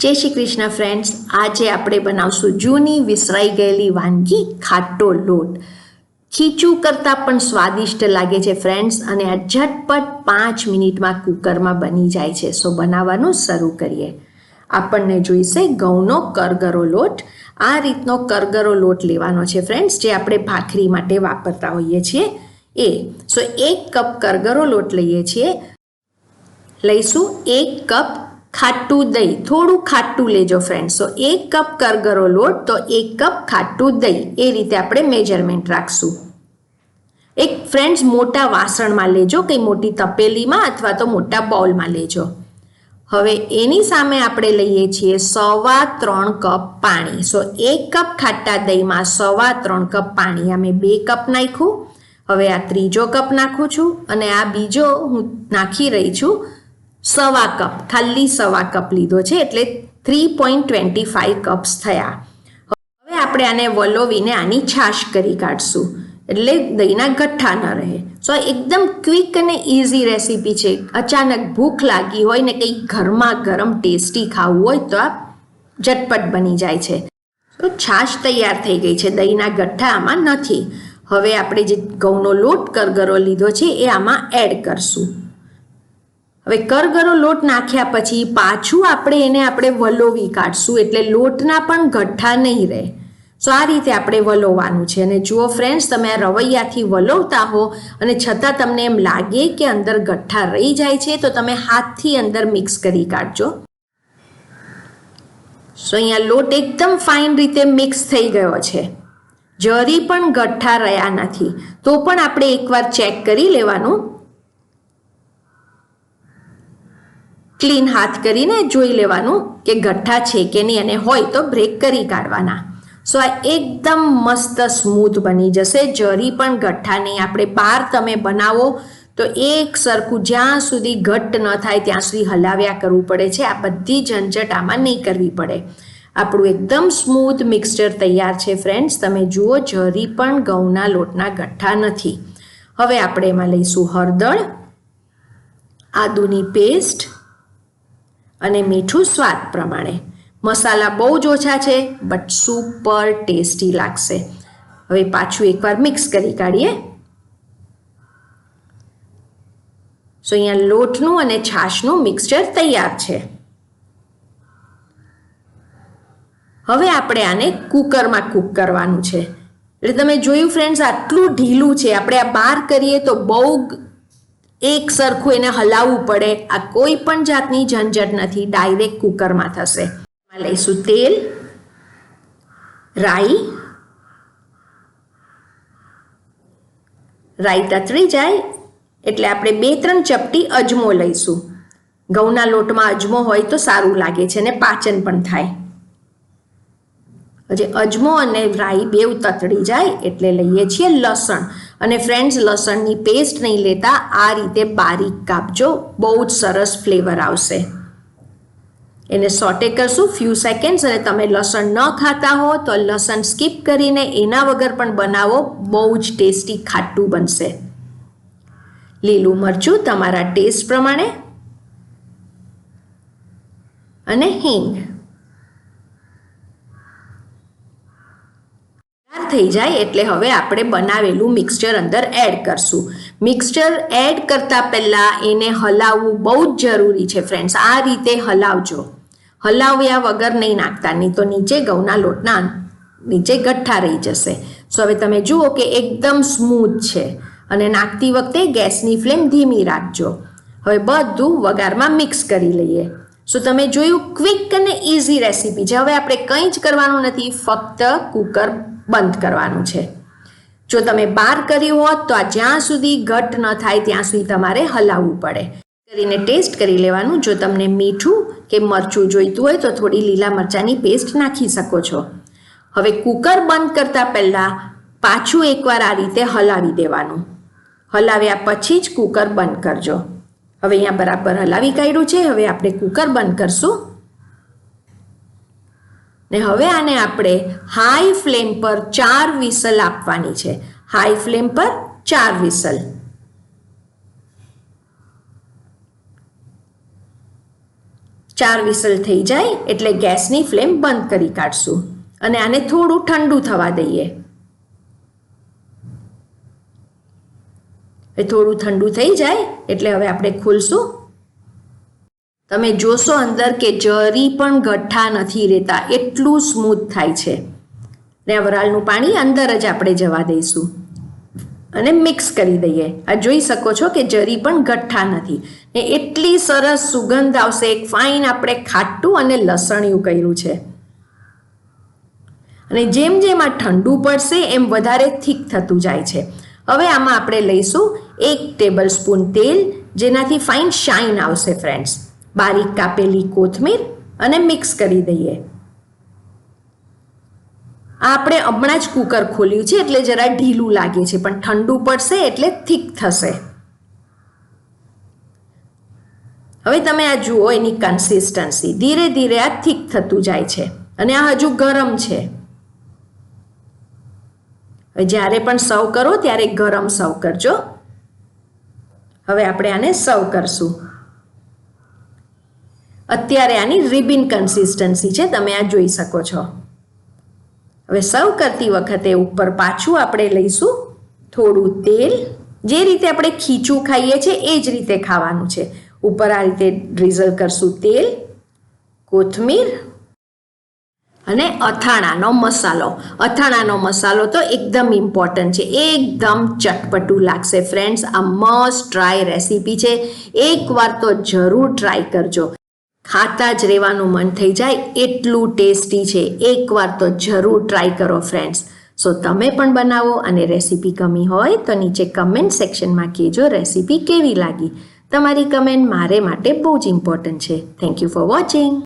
જય શ્રી કૃષ્ણ ફ્રેન્ડ્સ આજે આપણે બનાવશું જૂની વિસરાઈ ગયેલી વાનગી ખાટો લોટ. ખીચું કરતાં પણ સ્વાદિષ્ટ લાગે છે ફ્રેન્ડ્સ અને આ ઝટપટ પાંચ મિનિટમાં કુકરમાં બની જાય છે. સો બનાવવાનું શરૂ કરીએ. આપણને જોઈશે ઘઉંનો કરગરો લોટ. આ રીતનો કરગરો લોટ લેવાનો છે ફ્રેન્ડ્સ જે આપણે ભાખરી માટે વાપરતા હોઈએ છીએ. એ. સો એક કપ કરગરો લોટ લઈએ છીએ. લઈશું એક કપ ખાટું દહીં. થોડું ખાટું લેજો ફ્રેન્ડ્સ સો એક કપ કરગરો લોટ, તો એક કપ ખાટું દહીં. એ રીતે આપણે મેજરમેન્ટ રાખશું. એક ફ્રેન્ડ્સ મોટા વાસણમાં લેજો, કંઈ મોટી તપેલીમાં અથવા તો મોટા બાઉલમાં લેજો. હવે એની સામે આપણે લઈએ છીએ સવા ત્રણ કપ પાણી. સો એક કપ ખાટા દહીંમાં સવા ત્રણ કપ પાણી. અમે બે કપ નાખ્યું. હવે આ ત્રીજો કપ નાખું છું. અને આ બીજો હું નાખી રહી છું. સવા કપ, ખાલી સવા કપ લીધો છે એટલે three point twenty five cups થયા. હવે આપણે આને વલોવીને આની છાશ કરી કાઢશું. એટલે દહીંના ગઠ્ઠા ન રહે. સો એકદમ ક્વિક અને ઇઝી રેસીપી છે. અચાનક ભૂખ લાગી હોય ને કંઈક ઘરમાં ગરમ ટેસ્ટી ખાવું હોય તો આ ઝટપટ બની જાય છે. તો છાશ તૈયાર થઈ ગઈ છે. દહીંના ગઠ્ઠા આમાં નથી. હવે આપણે જે ઘઉંનો લોટ કરગરો લીધો છે એ આમાં એડ કરશું. હવે કરગરો લોટ નાખ્યા પછી પાછું આપણે એને આપણે વલોવી કાઢશું એટલે લોટના પણ ગઠ્ઠા નહીં રહે. સો આ રીતે આપણે વલોવાનું છે. અને જુઓ ફ્રેન્ડ્સ તમે આ રવૈયાથી વલોવતા હો અને છતાં તમને એમ લાગે કે અંદર ગઠ્ઠા રહી જાય છે, તો તમે હાથથી અંદર મિક્સ કરી કાઢજો. સો અહીંયા લોટ એકદમ ફાઇન રીતે મિક્સ થઈ ગયો છે. જરી પણ ગઠ્ઠા રહ્યા નથી. તો પણ આપણે એકવાર ચેક કરી લેવાનું. ક્લીન હાથ કરીને જોઈ લેવાનું કે ગઠ્ઠા છે કે નહીં અને હોય તો બ્રેક કરી કાઢવાના. સો આ એકદમ મસ્ત સ્મૂથ બની જશે. જરી પણ ગઠ્ઠા નહીં. આપણે બાર તમે બનાવો તો એક સરખું જ્યાં સુધી ઘટ્ટ ન થાય ત્યાં સુધી હલાવ્યા કરવું પડે છે. આ બધી ઝંઝટ આમાં નહીં કરવી પડે. આપણું એકદમ સ્મૂથ મિક્સચર તૈયાર છે ફ્રેન્ડ્સ. તમે જુઓ, જરી પણ ઘઉંના લોટના ગઠ્ઠા નથી. હવે આપણે એમાં લઈશું હળદર, આદુની પેસ્ટ અને મીઠું સ્વાદ પ્રમાણે. મસાલા બહુ જ ઓછા છે બટ સુપર ટેસ્ટી લાગશે. હવે પાછું એકવાર મિક્સ કરી કાઢીએ. સો અહીંયા લોટનું અને છાશનું મિક્સચર તૈયાર છે. હવે આપણે આને કુકરમાં કૂક કરવાનું છે. એટલે તમે જોયું ફ્રેન્ડ્સ આટલું ઢીલું છે. આપણે આ બહાર કરીએ તો બહુ એક સરખું એને હલાવવું પડે. આ કોઈ પણ જાતની ઝંઝટ નથી. ડાયરેક્ટ કુકરમાં થશે. લઈશું તેલ, રાઈ રાઈ તતરી જાય. એટલે આપણે બે ત્રણ ચપટી અજમો લઈશું. ઘઉંના લોટમાં અજમો હોય તો સારું લાગે છે અને પાચન પણ થાય. હજી અજમો અને રાઈ બેવ તતડી જાય એટલે લઈએ છીએ લસણ. અને ફ્રેન્ડ્સ લસણની પેસ્ટ નહીં લેતા આ રીતે બારીક કાપજો. બહુ જ સરસ ફ્લેવર આવશે. એને સોટે કરશું ફ્યુ સેકન્ડ્સ અને તમે લસણ ન ખાતા હો તો લસણ સ્કીપ કરીને એના વગર પણ બનાવો. બહુ જ ટેસ્ટી ખાટું બનશે. લીલું મરચું તમારા ટેસ્ટ પ્રમાણે. અને હિંગ. થઈ જાય એટલે હવે આપણે બનાવેલું મિક્સચર અંદર એડ કરશું. મિક્સચર એડ કરતાં પહેલાં એને હલાવવું બહુ જ જરૂરી છે ફ્રેન્ડ્સ આ રીતે હલાવજો. હલાવ્યા વગર નહીં નાખતા, નહીં તો નીચે ઘઉંના લોટના નીચે ગઠ્ઠા રહી જશે. સો હવે તમે જુઓ કે એકદમ સ્મૂથ છે અને નાખતી વખતે ગેસની ફ્લેમ ધીમી રાખજો. હવે બધું વઘારમાં મિક્સ કરી લઈએ. સો તમે જોયું ક્વિક અને ઇઝી રેસીપી છે. હવે આપણે કંઈ જ કરવાનું નથી. ફક્ત કુકર બંધ કરવાનું છે. જો તમે બાર કર્યું હોત તો આ જ્યાં સુધી ઘટ ન થાય ત્યાં સુધી તમારે હલાવવું પડે. કરીને ટેસ્ટ કરી લેવાનું. જો તમને મીઠું કે મરચું જોઈતું હોય તો થોડી લીલા મરચાંની પેસ્ટ નાખી શકો છો. હવે કુકર બંધ કરતાં પહેલાં પાછું એકવાર આ રીતે હલાવી દેવાનું. હલાવ્યા પછી જ કુકર બંધ કરજો. હવે અહીંયા બરાબર હલાવી કાઢ્યું છે. હવે આપણે કુકર બંધ કરશું. ને હવે આને આપણે હાઈ ફ્લેમ પર ચાર વિસલ આપવાની છે. હાઈ ફ્લેમ પર ચાર વિસલ ચાર વિસલ થઈ જાય એટલે ગેસની ફ્લેમ બંધ કરી કાઢશું. અને આને થોડું ઠંડુ થવા દઈએ. એ થોડું ઠંડુ થઈ જાય એટલે હવે આપણે ખોલશું. તમે જોશો અંદર કે જરી પણ ગઠ્ઠા નથી રહેતા, એટલું સ્મૂથ થાય છે. ને વરાળનું પાણી અંદર જ આપણે જવા દઈશું. અને મિક્સ કરી દઈએ. આ જોઈ શકો છો કે જરી પણ ગઠ્ઠા નથી. ને એટલી સરસ સુગંધ આવશે, એક ફાઇન આપણે ખાટું અને લસણિયું કર્યું છે. અને જેમ જેમ આ ઠંડુ પડશે, એમ વધારે થીક થતું જાય છે. હવે આમાં આપણે લઈશું એક ટેબલ સ્પૂન તેલ, જેનાથી ફાઇન શાઇન આવશે ફ્રેન્ડ્સ બારીક કાપેલી કોથમીર અને મિક્સ કરી દઈએ. આપણે હમણાં જ કુકર ખોલ્યું છે એટલે જરા ઢીલું લાગે છે, પણ ઠંડુ પડશે એટલે થીક થશે. હવે તમે આ જુઓ એની કન્સિસ્ટન્સી ધીરે ધીરે આ થીક થતું જાય છે અને આ હજુ ગરમ છે. જ્યારે પણ સર્વ કરો ત્યારે ગરમ સર્વ કરજો. હવે આપણે આને સર્વ કરશું. અત્યારે આની રિબિન કન્સિસ્ટન્સી છે, તમે આ જોઈ શકો છો. હવે સર્વ કરતી વખતે ઉપર પાછું આપણે લઈશું થોડું તેલ. જે રીતે આપણે ખીચું ખાઈએ છીએ એ જ રીતે ખાવાનું છે. ઉપર આ રીતે ડ્રીઝલ કરશું તેલ, કોથમીર અને અથાણાનો મસાલો. અથાણાનો મસાલો તો એકદમ ઇમ્પોર્ટન્ટ છે, એકદમ ચટપટું લાગશે. ફ્રેન્ડ્સ આ મસ્ટ ટ્રાય રેસીપી છે. એકવાર તો જરૂર ટ્રાય કરજો. ખાતા જ રહેવાનું મન થઈ જાય એટલું ટેસ્ટી છે. એકવાર તો જરૂર ટ્રાય કરો ફ્રેન્ડ્સ સો તમે પણ બનાવો અને રેસીપી ગમી હોય તો નીચે કમેન્ટ સેક્શનમાં કહેજો રેસીપી કેવી લાગી. તમારી કમેન્ટ મારે માટે બહુ જ ઇમ્પોર્ટન્ટ છે. Thank you for watching